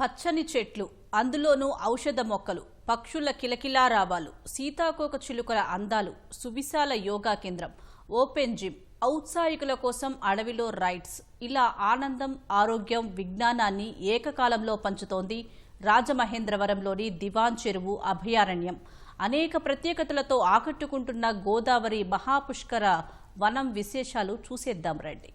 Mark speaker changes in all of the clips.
Speaker 1: పచ్చని చెట్లు అందులోనూ ఔషధ మొక్కలు పక్షుల కిలకిలారావాలు సీతాకోక చిలుకల అందాలు సువిశాల యోగా కేంద్రం ఓపెన్ జిమ్ ఔత్సాహికుల కోసం అడవిలో రైడ్స్. ఇలా ఆనందం ఆరోగ్యం విజ్ఞానాన్ని ఏకకాలంలో పంచుతోంది రాజమహేంద్రవరంలోని దివాన్ చెరువు అభయారణ్యం. అనేక ప్రత్యేకతలతో ఆకట్టుకుంటున్న గోదావరి మహాపుష్కర వనం విశేషాలు చూసేద్దాం రండి.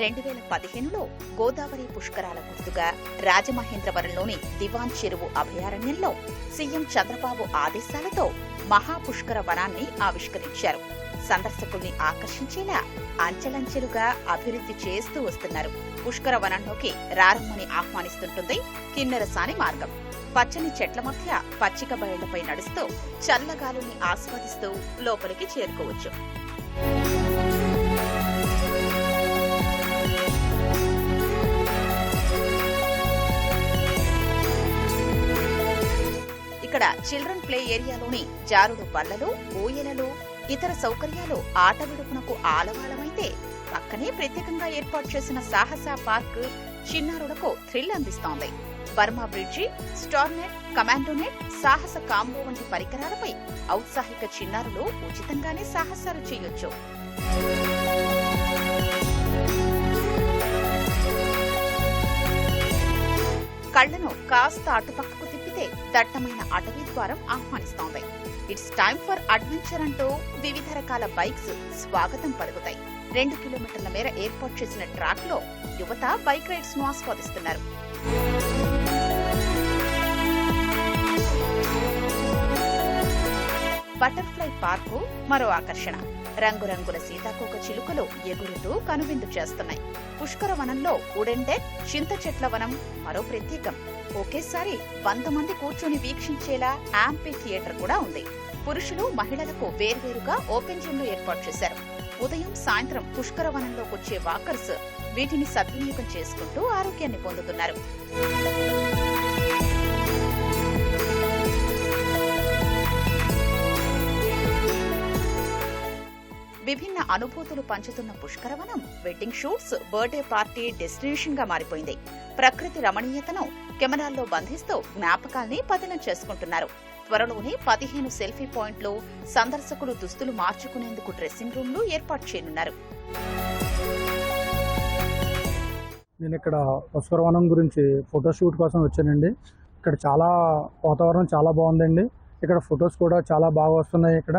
Speaker 2: రెండు వేల పదిహేనులో గోదావరి పుష్కరాల గుర్తుగా రాజమహేంద్రవరంలోని దివాన్ చెరువు అభయారణ్యంలో సీఎం చంద్రబాబు ఆదేశాలతో మహాపుష్కర వనాన్ని ఆవిష్కరించారు. సందర్శకుల్ని ఆకర్షించేలా అంచెలంచెలుగా అభివృద్ధి చేస్తూ వస్తున్నారు. పుష్కర వనంలోకి రారమ్మని ఆహ్వానిస్తుంటుంది కిన్నెరసాని మార్గం. పచ్చని చెట్ల మధ్య పచ్చిక బయళ్ళపై నడుస్తూ చల్లగాలుని ఆస్వాదిస్తూ లోపలికి చేరుకోవచ్చు. ఇక్కడ చిల్డ్రన్ ప్లే ఏరియాలోని జారుడు బల్లలు ఊయలలు ఇతర సౌకర్యాలు ఆట విడుపునకు ఆలవాలమైతే పక్కనే ప్రత్యేకంగా ఏర్పాటు చేసిన సాహస పార్క్ చిన్నారులకు థ్రిల్ అందిస్తోంది. బర్మా బ్రిడ్జి స్టార్నెట్ కమాండోనెట్ సాహస కాంబో వంటి పరికరాలపై ఔత్సాహిక చిన్నారులు ఉచితంగానే సాహసాలు చేయొచ్చు. కళ్ళను కాస్త అటుపక్కకు తిప్పితే దట్టమైన అటవీ ద్వారం ఆహ్వానిస్తోంది. ఇట్స్ టైమ్ ఫర్ అడ్వెంచర్ అంటూ వివిధ రకాల బైక్స్ స్వాగతం పలుకుతాయి. రెండు కిలోమీటర్ల మేర ఏర్పాటు చేసిన ట్రాక్లో యువత బైక్ రైడ్స్ను ఆస్వాదిస్తున్నారు. బటర్ఫ్లై పార్కు మరో ఆకర్షణ. రంగురంగుల సీతాకోక చిలుకలు ఎగురుతూ కనువిందు చేస్తున్నాయి. పుష్కర వనంలో ఉడెండెక్ చింత చెట్ల వనం మరో ప్రత్యేకం. ఒకేసారి వంద మంది కూర్చొని వీక్షించేలా యాంపీ థియేటర్ కూడా ఉంది. పురుషులు మహిళలకు వేర్వేరుగా ఓపెన్ జిమ్ ఏర్పాటు చేశారు. ఉదయం సాయంత్రం పుష్కర వనంలోకి వచ్చే వాకర్స్ వీటిని సద్వినియోగం చేసుకుంటూ ఆరోగ్యాన్ని పొందుతున్నారు. విభిన్న అనుభూతులు పంచుతున్న Pushkaravanam wedding shoots birthday party డెస్టినేషన్గా మారిపోయింది. ప్రకృతి రమణీయతను కెమెరాల్లో బంధిస్తూ జ్ఞాపకాల్ని పతనం చేసుకుంటున్నారు. త్వరలోనే పదిహేను సెల్ఫీ పాయింట్లు సందర్శకులు దుస్తులు మార్చుకునేందుకు డ్రెస్సింగ్ రూమ్లు ఏర్పాటు చేయనున్నారు.
Speaker 3: నేను ఇక్కడ పుష్కరవనం గురించి ఫోటోషూట్ కోసం వచ్చానండి. ఇక్కడ చాలా వాతావరణం చాలా బాగుందండి. ఇక్కడ ఫొటోస్ కూడా చాలా బాగా వస్తున్నాయి ఇక్కడ.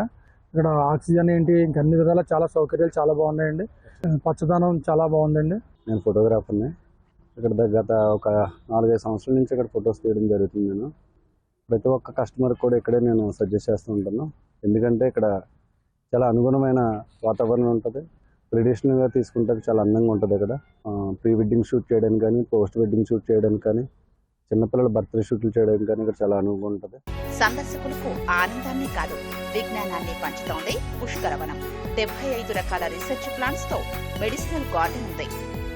Speaker 3: ఇక్కడ ఆక్సిజన్ ఏంటి ఇంక అన్ని విధాలా చాలా సౌకర్యాలు చాలా బాగున్నాయండి. పచ్చదనం చాలా బాగుందండి.
Speaker 4: నేను ఫోటోగ్రాఫర్ని. ఇక్కడ గత ఒక నాలుగైదు సంవత్సరాల నుంచి ఇక్కడ ఫొటోస్ తీయడం జరుగుతుంది నేను ప్రతి ఒక్క కస్టమర్ కూడా ఇక్కడే నేను సజెస్ట్ చేస్తూ ఉంటాను. ఎందుకంటే ఇక్కడ చాలా అనుగుణమైన వాతావరణం ఉంటుంది. ట్రెడిషనల్గా తీసుకుంటే చాలా అందంగా ఉంటుంది ఇక్కడ. ప్రీ వెడ్డింగ్ షూట్ చేయడానికి కానీ పోస్ట్ వెడ్డింగ్ షూట్ చేయడానికి కానీ చిన్నపిల్లల బర్త్డే షూట్లు చేయడానికి కానీ ఇక్కడ చాలా అనువుగా ఉంటుంది.
Speaker 2: సందర్శకులకు ఆనందాన్ని కాదు విజ్ఞానాన్ని పంచుతోంది పుష్కరవనం. డెబ్బై ఐదు రకాల రీసెర్చ్ ప్లాంట్స్తో మెడిసినల్ గార్డెన్ ఉంది.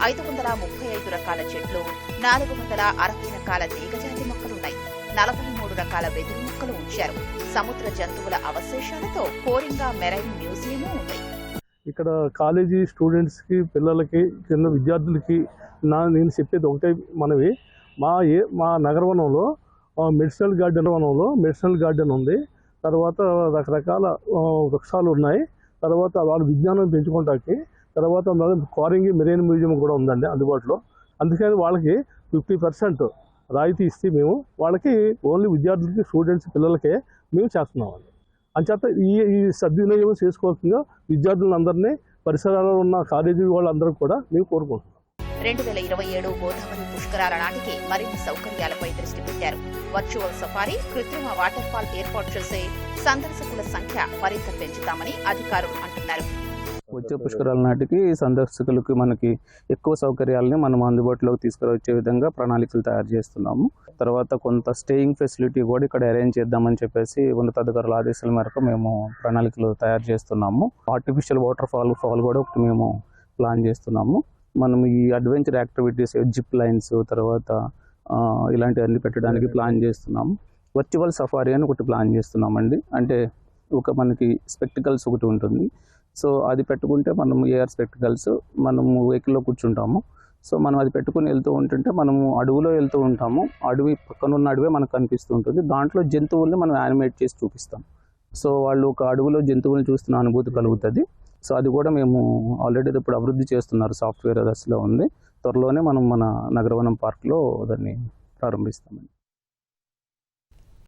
Speaker 2: ఐదు వందల ముప్పై ఐదు రకాల చెట్లు నాలుగు వందల అరవై రకాల తీగజాతి మొక్కలున్నాయి. నలభై మూడు రకాల వెదురు మొక్కలు ఉంచారు. సముద్ర జంతువుల అవశేషాలతో కోరింగా మెరైన్ మ్యూజియం ఉంది.
Speaker 3: ఇక్కడ కాలేజీ స్టూడెంట్స్కి పిల్లలకి చిన్న విద్యార్థులకి నా నేను చెప్పేది ఒకటే మనవి. మా ఏ మా నగరవనంలో మెడిసినల్ గార్డెన్ వనంలో మెడిసినల్ గార్డెన్ ఉంది. తర్వాత రకరకాల వృక్షాలు ఉన్నాయి. తర్వాత వాళ్ళు విజ్ఞానం పెంచుకోవడానికి తర్వాత కోరింగి మెరైన్ మ్యూజియం కూడా ఉందండి అందుబాటులో. అందుకని వాళ్ళకి ఫిఫ్టీ పర్సెంట్ రాయితీ ఇస్తే మేము వాళ్ళకి ఓన్లీ విద్యార్థులకి స్టూడెంట్స్ పిల్లలకే మేము చేస్తున్నామండి. అంచేత ఈ ఈ సద్వినియోగం చేసుకోవాల్సిందిగా విద్యార్థులందరినీ పరిసరాల్లో ఉన్న కాలేజీ వాళ్ళందరూ కూడా మేము కోరుకుంటున్నాం.
Speaker 2: రెండు వేల ఇరవై ఏడు గోదావరి పుష్కరాల నాటికి మరిన్ని సౌకర్యాలపై దృష్టి పెట్టారు. వర్చువల్ సఫారీ కృత్రిమ వాటర్ ఫాల్ ఏర్పాటు చేసే సందర్శకుల సంఖ్య మరింత పెంచుతామని అధికారులు అంటున్నారు.
Speaker 5: వచ్చే పుష్కరాల నాటికి సందర్శకులకు మనకి ఎక్కువ సౌకర్యాలని మనం అందుబాటులోకి తీసుకువచ్చే విధంగా ప్రణాళికలు తయారు చేస్తున్నాము. తర్వాత కొంత స్టేయింగ్ ఫెసిలిటీ కూడా ఇక్కడ అరేంజ్ చేద్దామని చెప్పేసి ఉన్నతాధికారుల ఆదేశాల మేరకు మేము ప్రణాళికలు తయారు చేస్తున్నాము. ఆర్టిఫిషియల్ వాటర్ ఫాల్ ఫాల్ కూడా ఒకటి మేము ప్లాన్ చేస్తున్నాము. మనం ఈ అడ్వెంచర్ యాక్టివిటీస్ జిప్ లైన్స్ తర్వాత ఇలాంటివన్నీ పెట్టడానికి ప్లాన్ చేస్తున్నాము. వర్చువల్ సఫారీ అని ఒకటి ప్లాన్ చేస్తున్నామండి. అంటే ఒక మనకి స్పెక్టికల్స్ ఒకటి ఉంటుంది. సో అది పెట్టుకుంటే మనం ఏఆర్ స్పెక్టికల్స్ మనము వెహికల్లో కూర్చుంటాము. సో మనం అది పెట్టుకుని వెళ్తూ ఉంటుంటే మనము అడవిలో వెళ్తూ ఉంటాము. అడవి పక్కన ఉన్న అడవే మనకు కనిపిస్తూ ఉంటుంది. దాంట్లో జంతువుల్ని మనం యానిమేట్ చేసి చూపిస్తాం. సో వాళ్ళు ఒక అడవిలో జంతువుల్ని చూస్తున్న అనుభూతి కలుగుతుంది. సో అది కూడా మేము ఆల్రెడీ ఇప్పుడు అభివృద్ధి చేస్తున్నారు. సాఫ్ట్వేర్ దశలో ఉంది. త్వరలోనే మనం మన నగరవనం పార్క్లో దాన్ని ప్రారంభిస్తామండి.